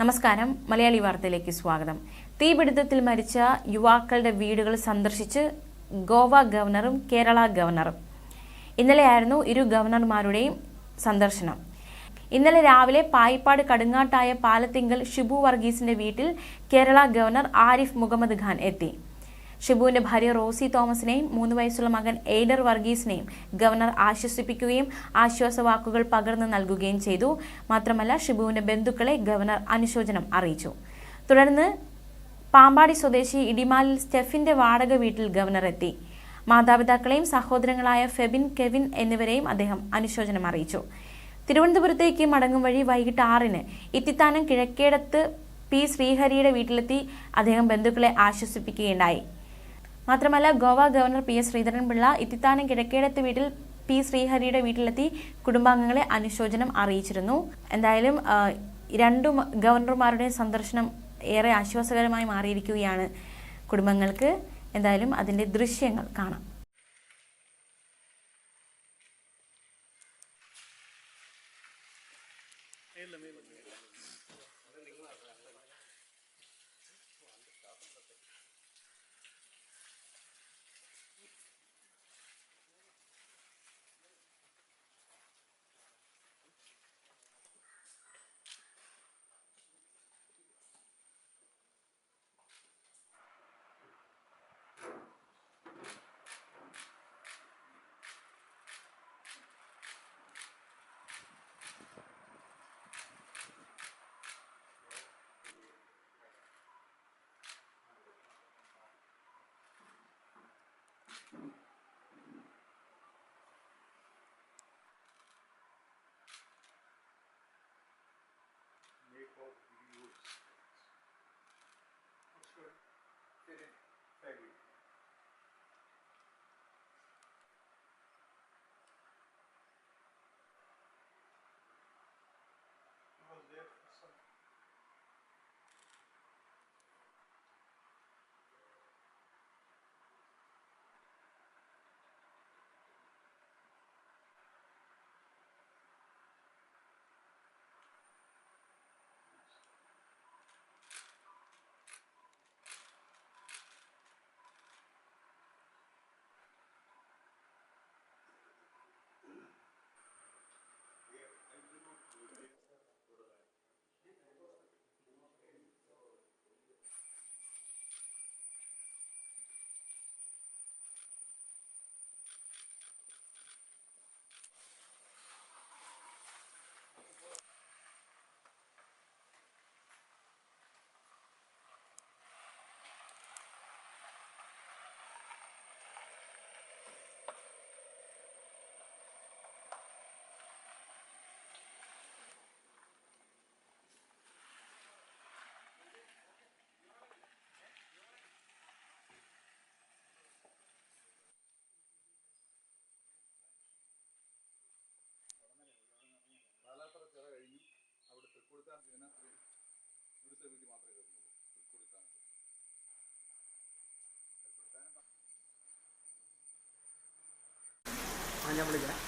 നമസ്കാരം. മലയാളി വാർത്തയിലേക്ക് സ്വാഗതം. തീപിടുത്തത്തിൽ മരിച്ച യുവാക്കളുടെ വീടുകൾ സന്ദർശിച്ച് ഗോവ ഗവർണറും കേരള ഗവർണറും. ഇന്നലെയായിരുന്നു ഇരു ഗവർണർമാരുടെയും സന്ദർശനം. ഇന്നലെ രാവിലെ പായിപ്പാട് കടുങ്ങാട്ടായ പാലത്തിങ്കൽ ഷിബു വർഗീസിന്റെ വീട്ടിൽ കേരള ഗവർണർ ആരിഫ് മുഹമ്മദ് ഖാൻ എത്തി. ഷിബുവിന്റെ ഭാര്യ റോസി തോമസിനെയും മൂന്ന് വയസ്സുള്ള മകൻ എയ്ഡർ വർഗീസിനെയും ഗവർണർ ആശ്വസിപ്പിക്കുകയും ആശ്വാസ വാക്കുകൾ പകർന്നു നൽകുകയും ചെയ്തു. മാത്രമല്ല ഷിബുവിന്റെ ബന്ധുക്കളെ ഗവർണർ അനുശോചനം അറിയിച്ചു. തുടർന്ന് പാമ്പാടി സ്വദേശി ഇടിമാലിൽ സ്റ്റെഫിന്റെ വാടക വീട്ടിൽ ഗവർണർ എത്തി. മാതാപിതാക്കളെയും സഹോദരങ്ങളായ ഫെബിൻ കെവിൻ എന്നിവരെയും അദ്ദേഹം അനുശോചനം അറിയിച്ചു. തിരുവനന്തപുരത്തേക്ക് മടങ്ങും വഴി വൈകിട്ട് ആറിന് ഇത്തിത്താനം കിഴക്കേടത്ത് പി ശ്രീഹരിയുടെ വീട്ടിലെത്തി അദ്ദേഹം ബന്ധുക്കളെ ആശ്വസിപ്പിക്കുകയുണ്ടായി. മാത്രമല്ല Goa governor P S Sreedharan Pillai Ithithanam Kizhakkedathu വീട്ടിൽ പി ശ്രീഹരിയുടെ വീട്ടിലെത്തി കുടുംബാംഗങ്ങളെ അനുശോചനം അറിയിച്ചിരുന്നു. എന്തായാലും രണ്ടു ഗവർണർമാരുടെ സന്ദർശനം ഏറെ ആശ്വാസകരമായി മാറിയിരിക്കുകയാണ് കുടുംബങ്ങൾക്ക്. എന്തായാലും അതിന്റെ ദൃശ്യങ്ങൾ കാണാം. ഞാൻ വിളിക്കാം.